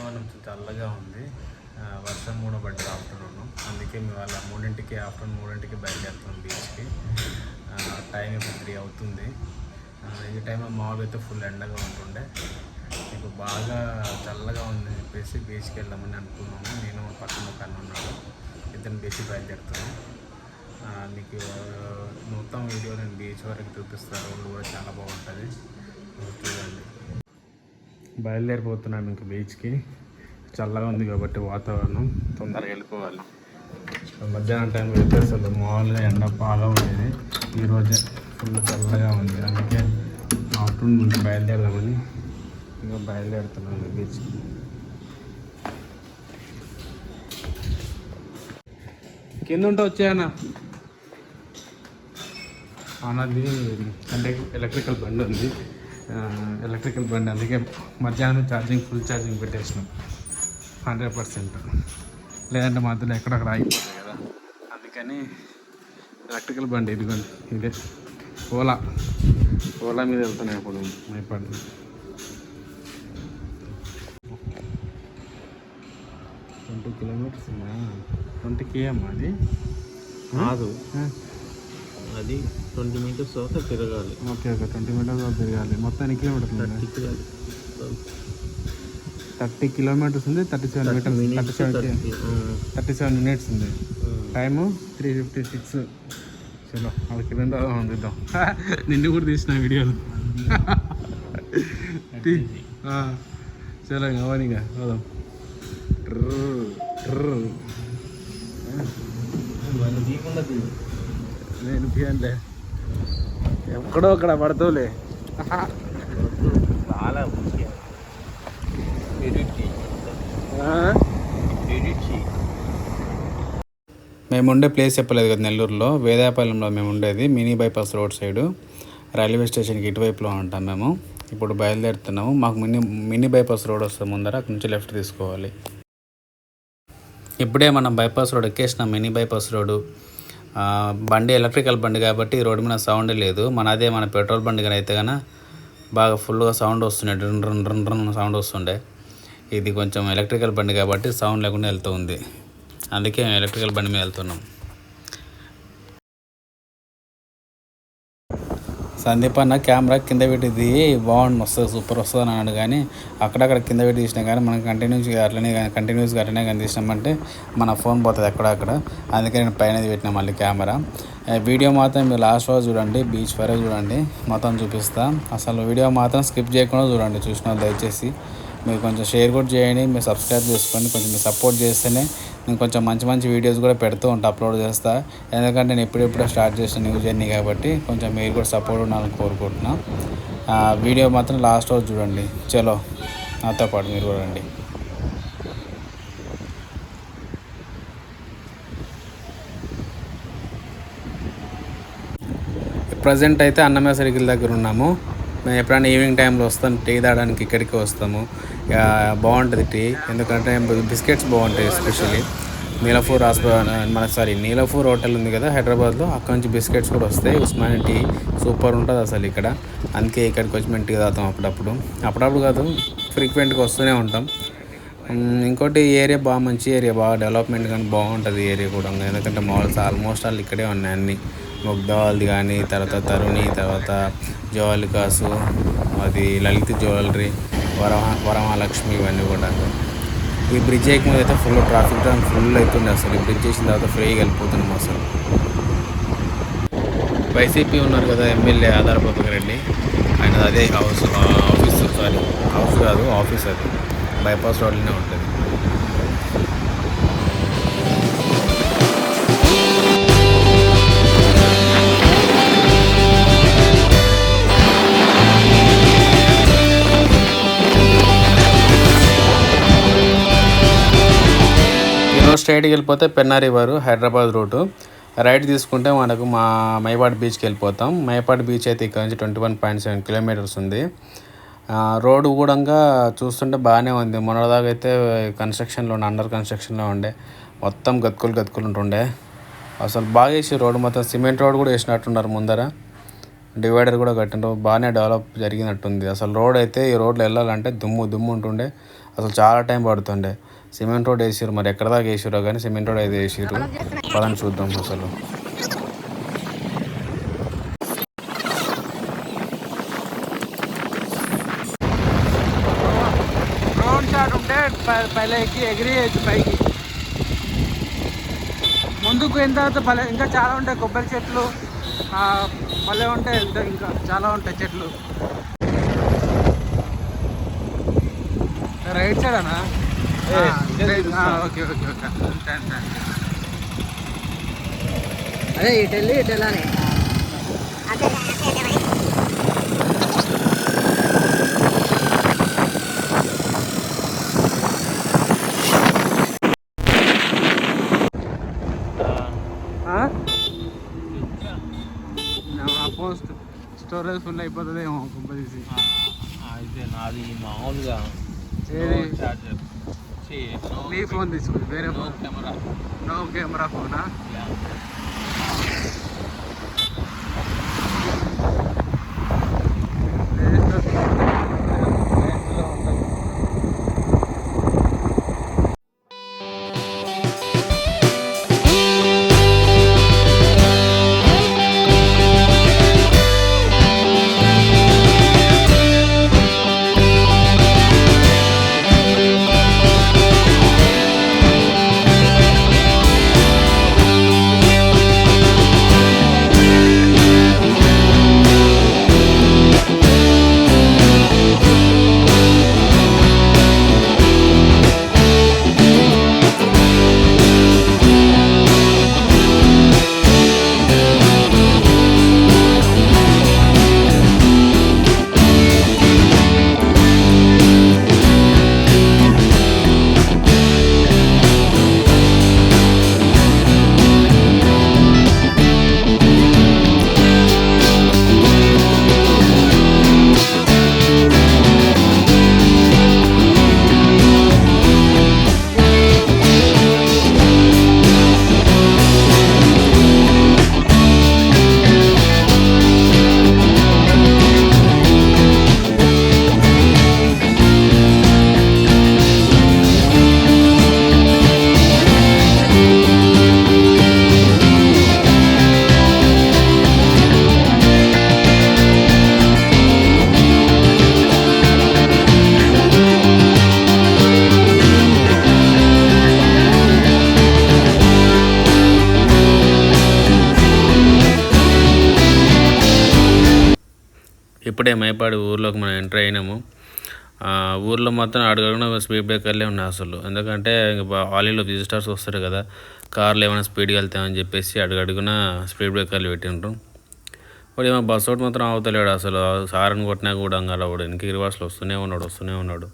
వాతావరణం చల్లగా ఉంది. వర్షం కూడా పడ్డది ఆఫ్టర్నూన్. అందుకే మేము వాళ్ళ మూడింటికి ఆఫ్టర్నూన్ మూడింటికి బయలుదేరుతాం బీచ్కి. టైం ఇప్పుడు త్రీ అవుతుంది. ఈ టైంలో మామూలు అయితే ఫుల్ ఎండగా ఉంటుండే. ఇప్పుడు బాగా చల్లగా ఉందని చెప్పేసి బీచ్కి వెళ్దామని అనుకున్నాము. నేను పక్కన ఒక అన్న ఉన్నాడు. ఇద్దరు బీచ్కి బయలుదేరుతాను మీకు మొత్తం వీడియో నేను బీచ్ వరకు చూపిస్తాను. రోడ్డు కూడా చాలా బాగుంటుంది. బయలుదేరిపోతున్నాం ఇంక బీచ్కి. చల్లగా ఉంది కాబట్టి వాతావరణం తొందరగా వెళ్ళిపోవాలి. మధ్యాహ్నం టైం వెళ్తే అసలు మామూలుగా ఎండ బాగా ఉండేది. ఈరోజే ఫుల్ చల్లగా ఉంది. అందుకే ఆఫ్టర్నూన్ నుంచి బయలుదేరదామని ఇంకా బయలుదేరుతున్నాను బీచ్కి. కింద ఉంటే వచ్చాయనా అన్నది అంటే ఎలక్ట్రికల్ బండి ఉంది. ఎలక్ట్రికల్ బండి. అందుకే మధ్యాహ్నం ఛార్జింగ్ ఫుల్ ఛార్జింగ్ పెట్టేసినాం. హండ్రెడ్ పర్సెంట్ లేదంటే మధ్యలో ఎక్కడక్కడ ఆగిపోతాయి కదా. అందుకని ఎలక్ట్రికల్ బండి ఇదిగోండి. ఇదే ఓలా. ఓలా మీద వెళ్తున్నాయి అప్పుడు. మైపాడు ట్వంటీ కిలోమీటర్స్ ఉందా? ట్వంటీ కేఎం అది? కాదు. అది ట్వంటీ మీటర్స్ తర్వాత తిరగాలి. Okay okay. ట్వంటీ మీటర్స్ తిరగాలి. మొత్తం ఎన్ని కిలోమీటర్స్ తిరగాలి థర్టీ కిలోమీటర్స్. ఉంది thirty seven metres thirty seven thirty seven minutes ఉంది. Time three fifty six. చలో వాళ్ళకి రెండు పంపిద్దాం నిన్ను కూడా తీసిన వీడియోలు. చలో అవనిగా పోదాం. True, true. నేను తీయంలే ఎక్కడో అక్కడ పడతావులే. చాలా ముఖ్యం. ఎడిట్ చేయి ఆ? ఎడిట్ చేయి మేము ఉండే ప్లేస్ చెప్పలేదు కదా నెల్లూరులో. వేదాయపాలెంలో మేము ఉండేది mini bypass road side. Railway స్టేషన్కి ఇటువైపులో ఉంటాం మేము. ఇప్పుడు బయలుదేరుతున్నాము. మాకు మినీ మినీ బైపాస్ రోడ్ వస్తుంది ముందర అక్కడి నుంచి లెఫ్ట్ తీసుకోవాలి. ఇప్పుడే మనం bypass road ఎక్కేసినాం. Mini bypass road. ఆ, బండి ఎలక్ట్రికల్ బండి కాబట్టి రోడ్డు మీద సౌండ్ లేదు. మన అదే మన పెట్రోల్ బండి కానీ అయితే కన్నా బాగా ఫుల్గా సౌండ్ వస్తుండే. Run run run run sound వస్తుండే. ఇది కొంచెం ఎలక్ట్రికల్ బండి కాబట్టి సౌండ్ లేకుండా వెళ్తూ ఉంది. అందుకే మేము ఎలక్ట్రికల్ బండి మీద వెళ్తున్నాం. సందీప్ అన్న కెమెరా కింద పెట్టింది బాగుంది వస్తుంది సూపర్ వస్తుంది అని అన్నాడు కానీ అక్కడక్కడ కింద పెట్టి తీసినా కానీ మనం కంటిన్యూస్గా అట్లనే కంటిన్యూస్గా అట్లనే కానీ తీసినామంటే మన ఫోన్ పోతుంది అక్కడక్కడ అందుకే నేను పైన పెట్టినా మళ్ళీ కెమెరా. వీడియో మాత్రం మీరు లాస్ట్ వరకు చూడండి బీచ్ వరకు చూడండి. మొత్తం చూపిస్తా. అసలు వీడియో మాత్రం స్కిప్ చేయకుండా చూడండి చూసిన దయచేసి. మీరు కొంచెం షేర్ కూడా చేయండి మీరు సబ్స్క్రైబ్ చేసుకోండి కొంచెం మీరు సపోర్ట్ చేస్తేనే నేను కొంచెం మంచి మంచి వీడియోస్ కూడా పెడుతూ ఉంటా అప్లోడ్ చేస్తా. ఎందుకంటే నేను ఇప్పుడిప్పుడే స్టార్ట్ చేసిన న్యూ జర్నీ కాబట్టి కొంచెం మీరు కూడా సపోర్ట్ ఉండాలని కోరుకుంటున్నా. వీడియో మాత్రం లాస్ట్ రోజు చూడండి. చలో నాతో పాటు మీరు కూడా రండి. ప్రజెంట్ అయితే అన్నమయ్య సర్కిల్ దగ్గర ఉన్నాము. మేము ఎప్పుడైనా ఈవినింగ్ టైంలో వస్తాం టీ తాగడానికి ఇక్కడికి వస్తాము. బాగుంటుంది టీ. ఎందుకంటే బిస్కెట్స్ బాగుంటాయి ఎస్పెషల్లీ. నీలఫూర్ హాస్పిటల్ మన సారీ నీలఫూర్ హోటల్ ఉంది కదా హైదరాబాద్లో. అక్కడ నుంచి బిస్కెట్స్ కూడా వస్తాయి. ఉస్మానియా టీ సూపర్ ఉంటుంది అసలు ఇక్కడ. అందుకే ఇక్కడికి వచ్చి మేము టీ తాగుతాం అప్పుడప్పుడు. అప్పుడప్పుడు కాదు ఫ్రీక్వెంట్గా వస్తూనే ఉంటాం. ఇంకోటి ఏరియా బాగా మంచి ఏరియా బాగా డెవలప్మెంట్ కానీ బాగుంటుంది ఏరియా కూడా. ఎందుకంటే మాల్స్ ఆల్మోస్ట్ ఆల్ ఇక్కడే ఉన్నాయి అన్ని. ముగ్ధవాల్ది కానీ తర్వాత తరుణి తర్వాత జోలికాసు అది లలిత జ్యువెలరీ వరమ వరమహాలక్ష్మి ఇవన్నీ కూడా. ఈ బ్రిడ్జ్ ఎక్కిన అయితే ఫుల్ ట్రాఫిక్ జామ్ ఫుల్ అవుతుంది అసలు. ఈ బ్రిడ్జ్ చేసిన తర్వాత ఫ్రీగా వెళ్ళిపోతున్నాం అసలు. వైసీపీ ఉన్నారు కదా ఎమ్మెల్యే ఆధారపతి రెడ్డి ఆయన అదే హౌస్ ఆఫీస్ సారీ హౌస్ కాదు ఆఫీస్ అది. బైపాస్ రోడ్లోనే ఉంటుంది. స్ట్రైట్కి వెళ్ళిపోతే Penna river Hyderabad route. Right తీసుకుంటే మనకు మా మైపాడు బీచ్కి వెళ్ళిపోతాం. మైపాడు బీచ్ అయితే ఇక్కడ నుంచి twenty one point seven kilometres ఉంది. రోడ్డు కూడా చూస్తుంటే బాగానే ఉంది. మొన్నదాకా అయితే కన్స్ట్రక్షన్లో ఉండే అండర్ కన్స్ట్రక్షన్లో ఉండే మొత్తం గతుకులు గతుకులు ఉంటుండే. అసలు బాగా వేసి రోడ్డు మొత్తం సిమెంట్ రోడ్ కూడా వేసినట్టున్నారు ముందర. డివైడర్ కూడా కట్టినారు బాగానే డెవలప్ జరిగినట్టుంది. అసలు రోడ్ అయితే ఈ రోడ్లో వెళ్ళాలంటే దుమ్ము దుమ్ము ఉంటుండే. అసలు చాలా టైం పడుతుండే. సిమెంట్ రోడ్ వేసారు మరి ఎక్కడ దాకా వేసారో కానీ సిమెంట్ రోడ్ అయితే వేసారు పదని చూద్దాం అసలు. ఉంటే పైకి ఎగిరి పైకి. ముందుకు పోయిన తర్వాత భలే ఇంకా చాలా ఉంటాయి కొబ్బరి చెట్లు. ఆ, భలే ఉంటాయి ఇంకా ఇంకా చాలా ఉంటాయి చెట్లు. రైట్ సైడ్ అనా? Okay okay okay. అదే ఇటు వెళ్ళి ఇటు వెళ్ళాలి పోస్ట్ స్టోరేజ్ ఫుల్ అయిపోతుంది ఏమో కొబ్బరి అయితే నాది మామూలుగా నీ ఫోన్ తీసుకుంది వేరే ఫోన్. కెమెరా. నో కెమెరా ఫోనా? ఇప్పుడే మైపాడు ఊర్లోకి మనం ఎంటర్ అయినాము. ఆ, ఊర్లో మొత్తం అడుగడుగున స్పీడ్ బ్రేకర్లే ఉన్నాయి అసలు. ఎందుకంటే ఆలీలో విజిటర్స్ వస్తారు కదా కార్లు ఏమైనా స్పీడ్గా వెళ్తామని చెప్పేసి అడుగడుగున స్పీడ్ బ్రేకర్లు పెట్టిండ్రు. వాడు ఏమో బస్ ఒకటి మాత్రం అవుతలేడు అసలు. సారని కొట్టినా కూడా అంగాల వాడు వెనక్కి రివర్స్లో వస్తూనే ఉన్నాడు వస్తూనే ఉన్నాడు.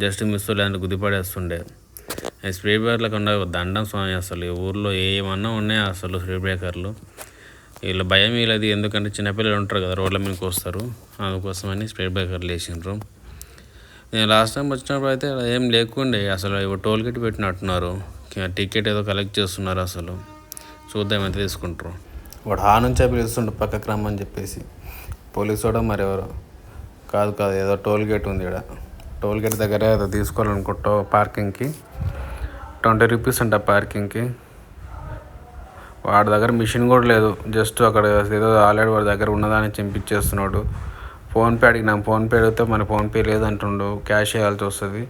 జస్ట్ మిస్ లేదంటే గుద్దిపడేస్తుండే ఈ స్పీడ్ బ్రేకర్లకు ఉండే దండం స్వామి అసలు. ఈ ఊర్లో ఏమన్నా ఉన్నాయి అసలు స్పీడ్ బ్రేకర్లు. వీళ్ళ భయం వీళ్ళది ఎందుకంటే చిన్నపిల్లలు ఉంటారు కదా రోడ్ల మీదకి వస్తారు. అందుకోసమని స్పీడ్ బ్రేకర్లు లేచిండ్రు నేను లాస్ట్ టైం వచ్చినప్పుడు అయితే ఏం లేకుండే అసలు ఇవి టోల్ గేట్ పెట్టినట్టున్నారు. టికెట్ ఏదో కలెక్ట్ చేస్తున్నారు అసలు. చూద్దాం ఎంత తీసుకుంటారు. వాడు హా నుంచే పిలుస్తుండు పక్కకు రమ్మని చెప్పేసి. పోలీసు వాడు మరి కాదు కాదు ఏదో టోల్ గేట్ ఉంది ఇక్కడ టోల్ గేట్ దగ్గర ఏదో తీసుకోవాలనుకుంటా పార్కింగ్కి ట్వంటీ రూపీస్ అంట పార్కింగ్కి వాడి దగ్గర మిషన్ కూడా లేదు. జస్ట్ అక్కడ ఏదో ఆల్రెడీ వాడి దగ్గర ఉన్నదాన్ని చింపించేస్తున్నాడు ఫోన్పే అడిగినాం. ఫోన్పే అడిగితే మన ఫోన్పే లేదంటుండు. క్యాష్ వేయాల్సి వస్తుంది.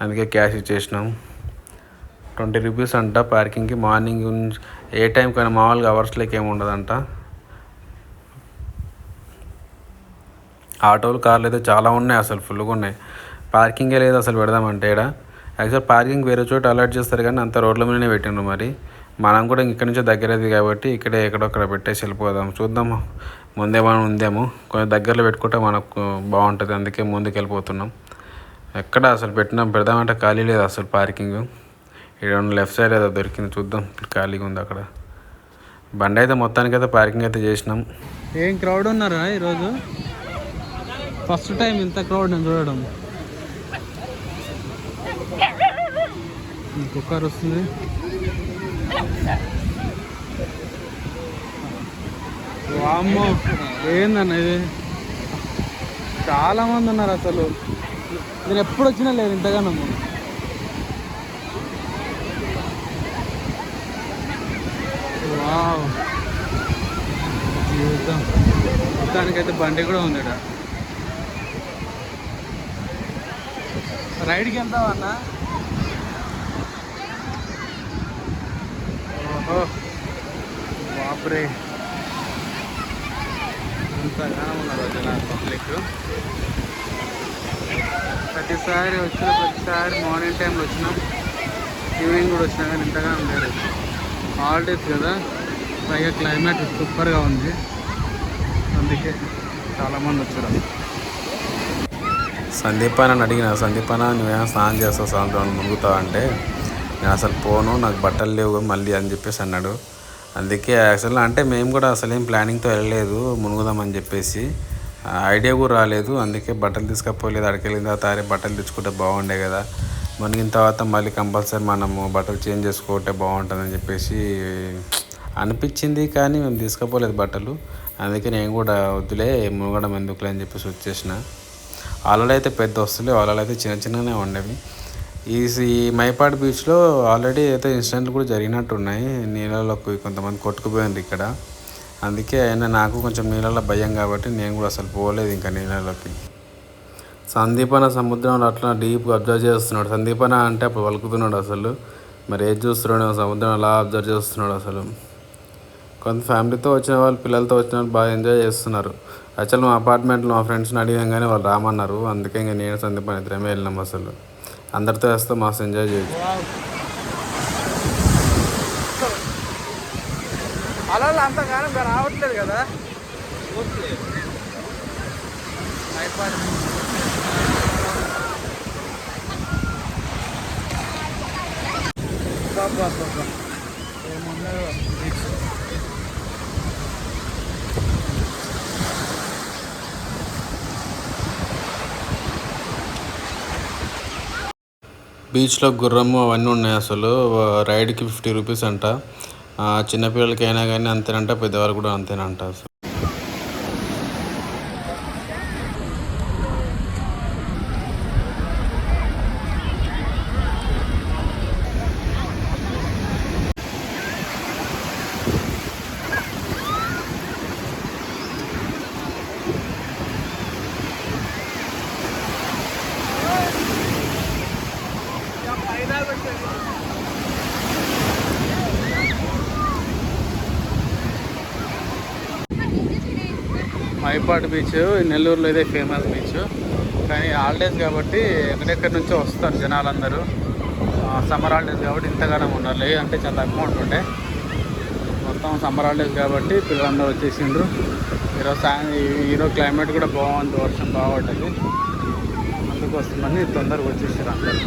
అందుకే క్యాష్ ఇచ్చేసినాం. ట్వంటీ రూపీస్ అంట పార్కింగ్కి మార్నింగ్ నుంచి ఏ టైం కానీ మామూలుగా అవర్స్లోకి ఏమి ఉండదంట. ఆటోలు కార్లు అయితే చాలా ఉన్నాయి అసలు. ఫుల్గా ఉన్నాయి. పార్కింగే లేదు అసలు పెడదామంటే ఇక్కడ యాక్చువల్ పార్కింగ్ వేరే చోట అలర్ట్ చేస్తారు కానీ అంత రోడ్ల మీదనే పెట్టిండ్రు మరి. మనం కూడా ఇక్కడి నుంచే దగ్గరది కాబట్టి ఇక్కడే ఎక్కడొక్కడ పెట్టేసి వెళ్ళిపోదాం. చూద్దాం. ముందేమైనా ఉందేమో. కొంచెం దగ్గరలో పెట్టుకుంటే మనకు బాగుంటుంది. అందుకే ముందుకు వెళ్ళిపోతున్నాం. ఎక్కడ అసలు పెట్టినాం? పెడదామంటే ఖాళీ లేదు అసలు పార్కింగ్. ఇక్కడ లెఫ్ట్ సైడ్ ఏదో దొరికింది చూద్దాం. ఇప్పుడు ఖాళీగా ఉంది అక్కడ. బండి అయితే మొత్తానికి అయితే పార్కింగ్ అయితే చేసినాం. ఏం క్రౌడ్ ఉన్నారా ఈరోజు? ఫస్ట్ టైం ఇంత క్రౌడ్ నేను చూడడం. కుక్కర్ వస్తుంది. వామ్మో ఏందన్న ఇది? చాలా మంది ఉన్నారు అసలు. నేను ఎప్పుడు వచ్చినా లేదు ఇంతగానో. వావ్. జీవితం. మొత్తానికైతే బండి కూడా ఉంది ఇక్కడ రైడ్కి వెళ్తావన్నా అన్న ఓహో ఉన్నారు జనాలు పబ్లిక్. ప్రతిసారి వచ్చిన ప్రతిసారి మార్నింగ్ టైంలో వచ్చిన ఈవినింగ్ కూడా వచ్చినా కానీ ఇంతగానో లేరు హాలిడేస్ కదా పైగా క్లైమేట్ సూపర్గా ఉంది. అందుకే చాలామంది వచ్చారు. సందీపాన అని అడిగిన సందీపాన అన్న నువ్వేమో స్నానం చేస్తావు సాయంత్రం మునుగుతావు అంటే నేను అసలు పోను నాకు బట్టలు లేవు మళ్ళీ అని చెప్పేసి అన్నాడు. అందుకే యాక్చువల్ అంటే మేము కూడా అసలు ఏం ప్లానింగ్తో వెళ్ళలేదు మునుగుదామని చెప్పేసి. ఐడియా కూడా రాలేదు అందుకే బట్టలు తీసుకపోలేదు. అక్కడికి వెళ్ళిన తర్వాత అరే బట్టలు తెచ్చుకుంటే బాగుండే కదా. మునిగిన తర్వాత మళ్ళీ కంపల్సరీ మనము బట్టలు చేంజ్ చేసుకుంటే బాగుంటుందని చెప్పేసి అనిపించింది కానీ మేము తీసుకపోలేదు బట్టలు. అందుకే నేను కూడా వద్దులే మునగడం ఎందుకులే అని చెప్పేసి వచ్చేసిన. అలలు అయితే పెద్ద వస్తులే అలలు అయితే చిన్న చిన్ననే ఉండేవి. ఈ మైపాడు బీచ్లో ఆల్రెడీ అయితే ఇన్సిడెంట్లు కూడా జరిగినట్టు ఉన్నాయి నీళ్ళలోకి కొంతమంది కొట్టుకుపోయింది ఇక్కడ. అందుకే అయినా నాకు కొంచెం నీళ్ళలో భయం కాబట్టి నేను కూడా అసలు పోలేదు ఇంకా నీళ్ళలోకి. సందీపన సముద్రంలో అట్లా డీప్గా అబ్జర్వ్ చేస్తున్నాడు. సందీపన అంటే అప్పుడు వలుకుతున్నాడు అసలు. మరి ఏది చూస్తున్నాడు సముద్రం అలా అబ్జర్వ్ చేస్తున్నాడు అసలు. కొంత ఫ్యామిలీతో వచ్చిన వాళ్ళు పిల్లలతో వచ్చిన వాళ్ళు బాగా ఎంజాయ్ చేస్తున్నారు. యాక్చువల్ మా అపార్ట్మెంట్లో మా ఫ్రెండ్స్ని అడిగాం కానీ వాళ్ళు రామన్నారు. అందుకే ఇంకా నేను సందీపన ఇద్దరమే వెళ్ళినాం అసలు. అందరితో వేస్తే మస్తు ఎంజాయ్ చేయొచ్చు. అలా అంతగానం రావట్లేదు కదా? బీచ్లో గుర్రము అవన్నీ ఉన్నాయి అసలు. రైడ్కి ఫిఫ్టీ రూపీస్ అంట. ఆ, అయినా కానీ అంతేనంట పెద్దవాళ్ళు కూడా అంతేనంట అసలు. మైపాడు బీచ్ నెల్లూరులో ఇదే ఫేమస్ బీచ్. కానీ హాలిడేస్ కాబట్టి ఎక్కడెక్కడి నుంచో వస్తారు జనాలందరూ. సమ్మర్ హాలిడేస్ కాబట్టి ఇంతగానం ఉండాలి అంటే చాలా తక్కువ ఉంటుండే. మొత్తం సమ్మర్ హాలిడేస్ కాబట్టి పిల్లలందరూ వచ్చేసిండ్రు. ఈరోజు సాయం ఈరోజు క్లైమేట్ కూడా బాగుంది. వర్షం బాగుంటుంది అందుకోసమని తొందరగా వచ్చేసారు అందరు.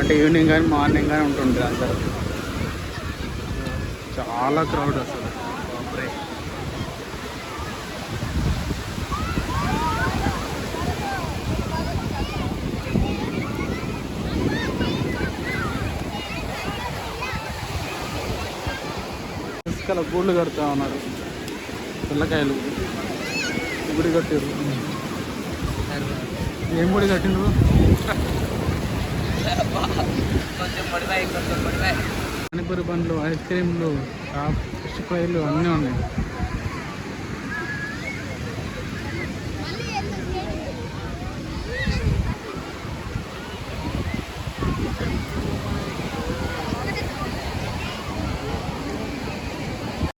అంటే ఈవినింగ్ కానీ మార్నింగ్ కానీ ఉంటుండే అందరూ. చాలా క్రౌడ్ అసలు. ఇసుకల గూళ్ళు కడుతూ ఉన్నారు. పిల్లకాయలు. గుడి కట్టారు ఏం గుడి కట్టిండ్రు పానీపూరి బండ్లు ఐస్ క్రీమ్లు షాప్ ఫిష్ ఫ్రైలు అన్నీ ఉన్నాయి.